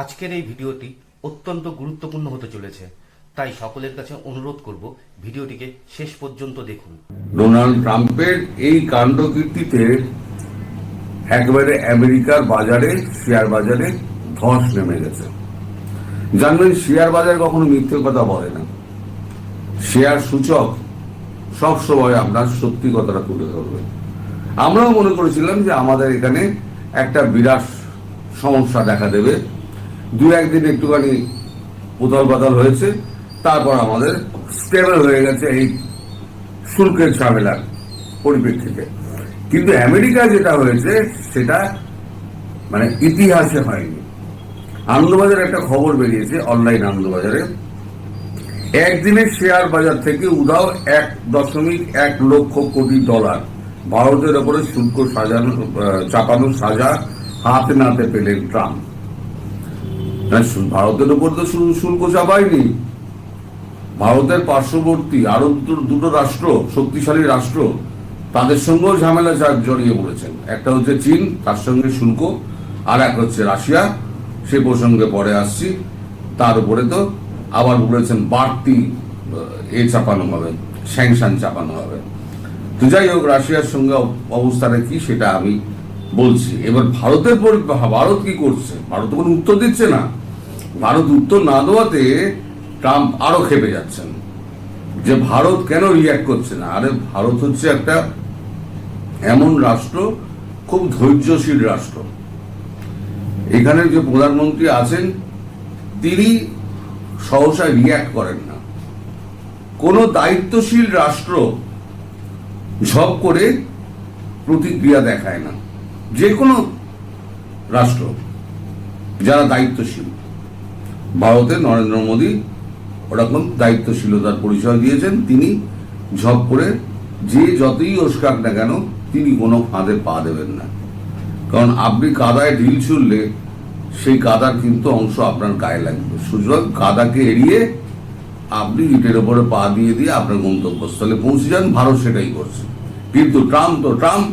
আজকের এই ভিডিওটি অত্যন্ত গুরুত্বপূর্ণ হতে চলেছে, তাই সকলের কাছে অনুরোধ করব ভিডিওটিকে শেষ পর্যন্ত দেখুন। ডোনাল্ড ট্রাম্পের এই কাণ্ডকীর্তিতে একবারে আমেরিকার বাজারে, শেয়ার বাজারে ধস নেমে গেছে। জানবেন, শেয়ার বাজার কখনো মিথ্যে কথা বলে না। শেয়ার সূচক সব সময় আপনার সত্যি কথাটা তুলে ধরবে। আমরাও মনে করেছিলাম যে আমাদের এখানে একটা বিরাট সমস্যা দেখা দেবে। দু একদিন একটুখানি উদল পাতাল হয়েছে, তারপর আমাদের স্টেবল হয়ে গেছে এই শুল্কের ঝামেলার পরিপ্রেক্ষিতে। কিন্তু আমেরিকা যেটা হয়েছে, সেটা মানে ইতিহাসে হয়নি। আনন্দবাজার একটা খবর বেরিয়েছে অনলাইন আনন্দবাজারে। একদিনের শেয়ার বাজার থেকে উধাও এক দশমিক এক লক্ষ কোটি ডলার ভারতের ওপরে শুল্ক সাজানো চাপানো সাজা হাতে নাতে পেলেন ট্রাম্প। ভারতের উপর তো শুল্ক চাপায়নি। ভারতের পার্শ্ববর্তী আরও দুটো- রাষ্ট্র, শক্তিশালী রাষ্ট্র, তাদের সঙ্গেও ঝামেলা জড়িয়ে পড়েছেন। একটা হচ্ছে চীন, তার সঙ্গে শুল্ক, আর এক হচ্ছে রাশিয়া। সে প্রসঙ্গে পরে আসছি। তার উপরে তো আবার বলেছেন বাড়তি, এ চাপানো হবে, স্যাংশন চাপানো হবে। তো যাই হোক, রাশিয়ার সঙ্গে অব- অবস্থাটা কি সেটা আমি বলছি। এবার ভারতের ভারত কি করছে? ভারত কোনো উত্তর দিচ্ছে না। ভারত উত্তর না দেওয়াতে ট্রাম্প আরও খেপে যাচ্ছেন। যে ভারত কেন রিয়াক্ট করছে না? আরে ভারত হচ্ছে একটা এমন রাষ্ট্র, খুব ধৈর্যশীল রাষ্ট্র। এখানের যে প্রধানমন্ত্রী আছেন, তিনি সহসা রিয়াক্ট করেন না। কোন দায়িত্বশীল রাষ্ট্র ঝপ করে প্রতিক্রিয়া দেখায় না। যে কোনো রাষ্ট্র যারা দায়িত্বশীল। ভারতের নরেন্দ্র মোদী ওরকম দায়িত্বশীলতার পরিচয় দিয়েছেন। তিনি ঝপ করে যে যতই ওস্কাক না কেন, তিনি কোনো ফাঁদে পা দেবেন না। কারণ আপনি কাদায় ঢিল ছুড়লে সেই কাদার কিন্তু অংশ আপনার গায়ে লাগবে। সুতরাং কাদাকে এড়িয়ে আপনি ইটের ওপরে পা দিয়ে দিয়ে আপনার গন্তব্যস্থলে পৌঁছে যান। ভারত সেটাই করছে। কিন্তু ট্রাম্প তো ট্রাম্প,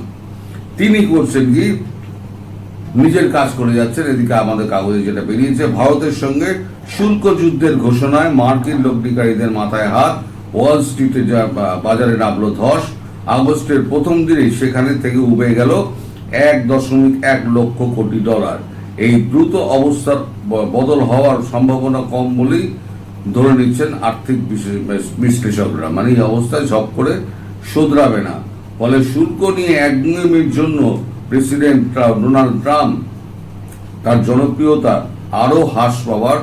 তিনি করছেন কি? নিজের কাজ করে যাচ্ছেন, এদিকে আমাদের কাগজে যেটা বেরিয়েছে, ভারতের সঙ্গে শুল্ক যুদ্ধের ঘোষণায় মার্কিন লগ্নিকারীদের মাথায় হাত, ওয়াল স্ট্রিটে যা বাজারে নামলো ধস। আগস্টের প্রথম দিনেই সেখানে থেকে উবে গেল এক দশমিক এক লক্ষ কোটি ডলার। এই দ্রুত অবস্থার বদল হওয়ার সম্ভাবনা কম বলেই ধরে নিচ্ছেন আর্থিক বিশ্লেষকরা। মানে এই অবস্থায় ঝপ করে শোধরাবে না। ফলে শুল্ক নিয়ে একগুঁয়েমির জন্য প্রেসিডেন্ট ডোনাল্ড ট্রাম্প, তার জনপ্রিয়তা আরও হ্রাস পাওয়ার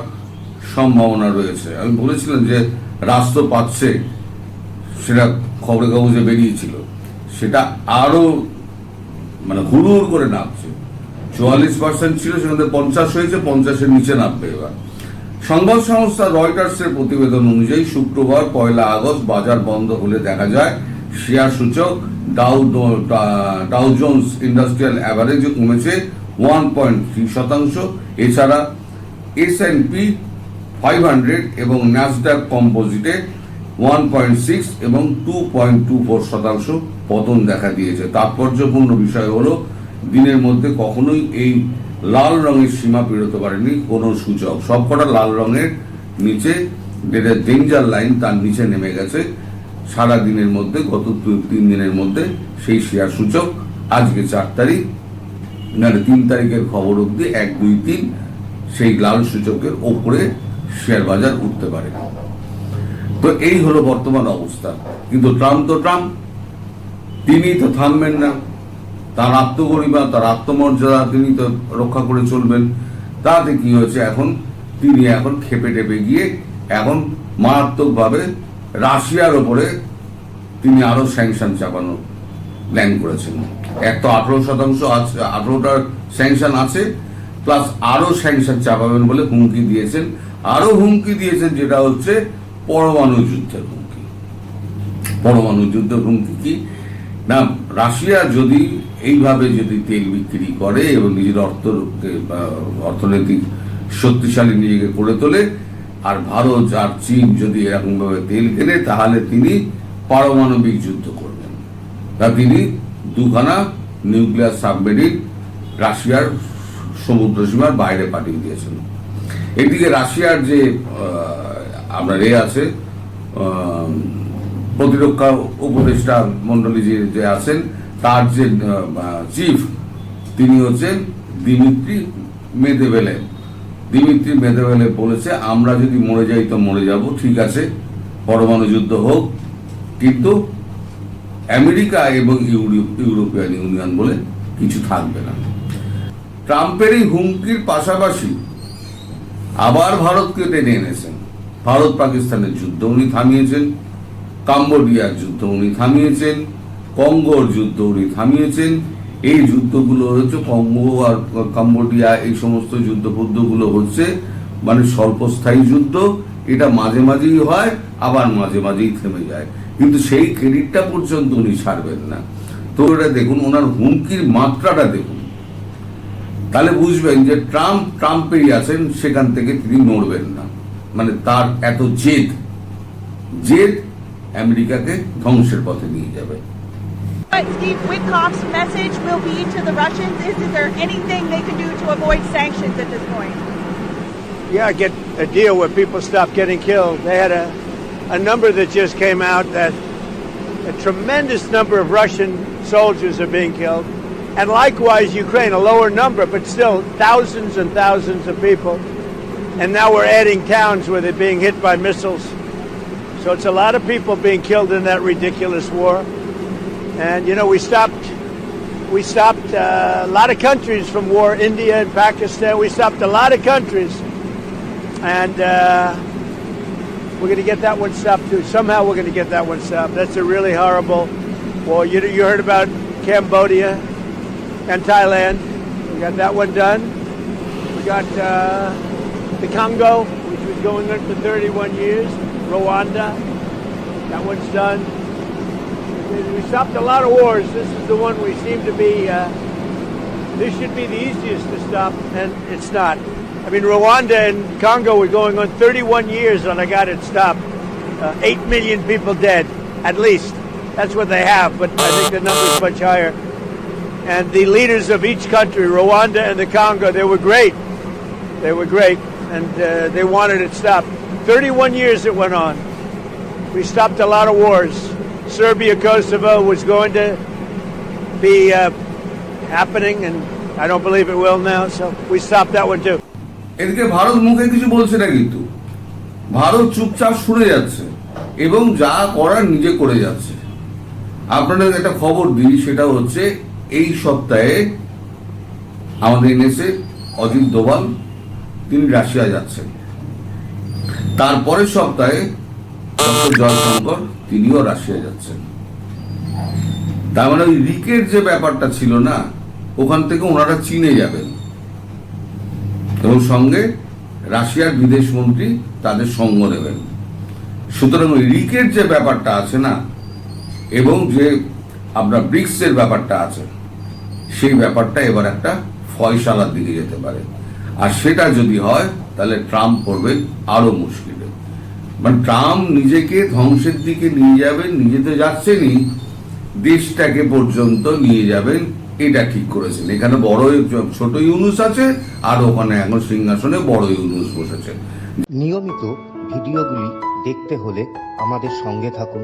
সম্ভাবনা রয়েছে। আমি বলেছিলাম যে রাষ্ট্র পাচ্ছে, সেটা খবরের কাগজে বেরিয়েছিল। সেটা আরও মানে হুড়ুর করে নামছে। চুয়াল্লিশ পার্সেন্ট ছিল, সেখান পঞ্চাশ হয়েছে, পঞ্চাশের নিচে নামবে এবার। সংবাদ সংস্থা রয়টার্সের প্রতিবেদন অনুযায়ী শুক্রবার পয়লা আগস্ট বাজার বন্ধ হলে দেখা যায় শেয়ার সূচক ডাউ ডাউ জোন্স ইন্ডাস্ট্রিয়াল অ্যাভারেজে কমেছে ওয়ান পয়েন্ট থ্রি শতাংশ। এছাড়া S N P five hundred এবং ন্যাসডাক কম্পোজিটে ওয়ান পয়েন্ট সিক্স এবং টু পয়েন্ট টু ফোর শতাংশ পতন দেখা দিয়েছে। তাৎপর্যপূর্ণ বিষয় হলো, দিনের মধ্যে কখনোই এই লাল রঙের সীমা পেরোতে পারেনি কোনো সূচক। সবকটা লাল রঙের নিচে যেটা ডেঞ্জার লাইন তার নিচে নেমে গেছে। সারা দিনের মধ্যে, গত তিন দিনের মধ্যে সেই শেয়ার সূচক আজকে চার তারিখ মানে তিন তারিখের খবর অবধি এক, দুই, তিন সেই লাল সূচকের ওপরে শেয়ার বাজার উঠতে পারে। তো এই হলো বর্তমান অবস্থা। কিন্তু ট্রাম্প তো ট্রাম্প, তিনি তো থামবেন না। তার আত্মগরিমা, তার আত্মমর্যাদা তিনি তো রক্ষা করে চলবেন। তাতে কি হয়েছে এখন? তিনি এখন খেপে টেপে গিয়ে এখন মারাত্মকভাবে রাশিয়ার ওপরে তিনি আরও স্যাংশন চাপানো প্ল্যান করেছেন এক তো আঠারো শতাংশ আছে আঠারোটার স্যাংশন আছে প্লাস আরও স্যাংশন চাপাবেন বলে হুমকি দিয়েছেন। আরও হুমকি দিয়েছেন যেটা হচ্ছে পরমাণু যুদ্ধের হুমকি। পরমাণু যুদ্ধের হুমকি কি? না, রাশিয়া যদি এইভাবে যদি তেল বিক্রি করে এবং নিজের অর্থ অর্থনৈতিক শক্তিশালী নিজেকে করে তোলে আর ভারত, আর চীন যদি এরকমভাবে তেল কেনে তাহলে তিনি পারমাণবিক যুদ্ধ করবেন। তা তিনি দুখানা নিউক্লিয়ার সাবমেরিন রাশিয়ার সমুদ্র সীমার বাইরে পাঠিয়ে দিয়েছেন। এদিকে রাশিয়ার যে আপনার এ আছে প্রতিরক্ষা উপদেষ্টা মন্ডলী যে যে আছেন, তার যে চিফ তিনি হচ্ছেন দিমিত্রি মেদেবেলেভ। দিমিত্রি মেদেবেলেভ বলেছে, আমরা যদি মরে যাই তো মরে যাব, ঠিক আছে, পরমাণু যুদ্ধ হোক, কিন্তু আমেরিকা এবং ইউরোপ ইউরোপিয়ান ইউনিয়ন বলে কিছু থাকবে না। ট্রাম্পের এই হুমকির পাশাপাশি আবার ভারতকে টেনে এনেছেন। ভারত পাকিস্তানের যুদ্ধ উনি থামিয়েছেন, কাম্বোডিয়ার যুদ্ধ উনি থামিয়েছেন, কঙ্গোর যুদ্ধ উনি থামিয়েছেন এই যুদ্ধগুলো হচ্ছে কঙ্গো আর কাম্বোডিয়া, এই সমস্ত যুদ্ধ বুদ্ধগুলো হচ্ছে মানে স্বল্পস্থায়ী যুদ্ধ। এটা মাঝে মাঝেই হয়, আবার মাঝে মাঝেই থেমে যায়। কিন্তু সেই ক্রেডিটটা পর্যন্ত উনি ছাড়বেন না। তো এটা দেখুন, ওনার হুমকির মাত্রাটা দেখুন। তাহলে বুঝবেন যে ট্রাম্প, ট্রাম্পেই আছেন, সেখান থেকে তিনি নড়বেন না। মানে তার এত জেদ জেদ আমেরিকাকে ধ্বংসের পথে নিয়ে যাবে। But Steve Witkoff's message will be to the Russians is, is there anything they can do to avoid sanctions at this point? Yeah, get a deal where people stop getting killed. They had a, a number that just came out that a tremendous number of Russian soldiers are being killed. And likewise, Ukraine, a lower number, but still thousands and thousands of people. And now we're adding towns where they're being hit by missiles. So it's a lot of people being killed in that ridiculous war. And you know, we stopped we stopped uh, a lot of countries from war, India and Pakistan. We stopped a lot of countries, and uh, we're going to get that one stopped too. Somehow, we're going to get that one stopped. That's a really horrible war. You, you heard about Cambodia and Thailand. We got that one done. We got uh, the Congo, which was going on for 31 years. Rwanda, that one's done. We stopped a lot of wars. This is the one we seem to be. Uh, this should be the easiest to stop, and it's not. I mean, Rwanda and Congo were going on 31 years, and I got it stopped. Uh, Eight million people dead, at least. That's what they have, but I think the number's much higher. And the leaders of each country, Rwanda and the Congo, they were great. They were great, and uh, they wanted it stopped. 31 years it went on. We stopped a lot of wars. Serbia, Kosovo was going to be uh, happening, and I don't believe it will now, so we stopped that one too. এদিকে ভারত মুখে কিছু বলছে না কিন্তু। ভারত চুপচাপ শুনে যাচ্ছে এবং যা করার নিজে করে যাচ্ছে। আপনাদের একটা খবর দিই সেটা হচ্ছে এই সপ্তাহে আমাদের এনেছে অজিত দোভাল তিনি রাশিয়া যাচ্ছেন। তারপরের সপ্তাহে তিনিও রাশিয়া যাচ্ছেন। তার মানে ওই রিকের যে ব্যাপারটা ছিল না, ওখান থেকে ওনারা চীনে যাবেন। এবং সঙ্গে রাশিয়ার বিদেশ মন্ত্রী তাদের সঙ্গ নেবেন। সুতরাং ওই রিকের যে ব্যাপারটা আছে না, এবং যে আপনার ব্রিক্সের ব্যাপারটা আছে, সেই ব্যাপারটা এবার একটা ফয়সালার দিকে যেতে পারে। আর সেটা যদি হয়, তাহলে ট্রাম্প পড়বে আরও মুশকিলে। মানে ট্রাম্প নিজেকে ধ্বংসের দিকে নিয়ে যাবেন, নিজে তো যাচ্ছেনই, দেশটাকে পর্যন্ত নিয়ে যাবেন, এটা ঠিক করেছেন। এখানে বড় ছোট ইউনুস আছে, আর ওখানে এখন সিংহাসনে বড় ইউনুস বসেছে। নিয়মিত ভিডিওগুলি দেখতে হলে আমাদের সঙ্গে থাকুন।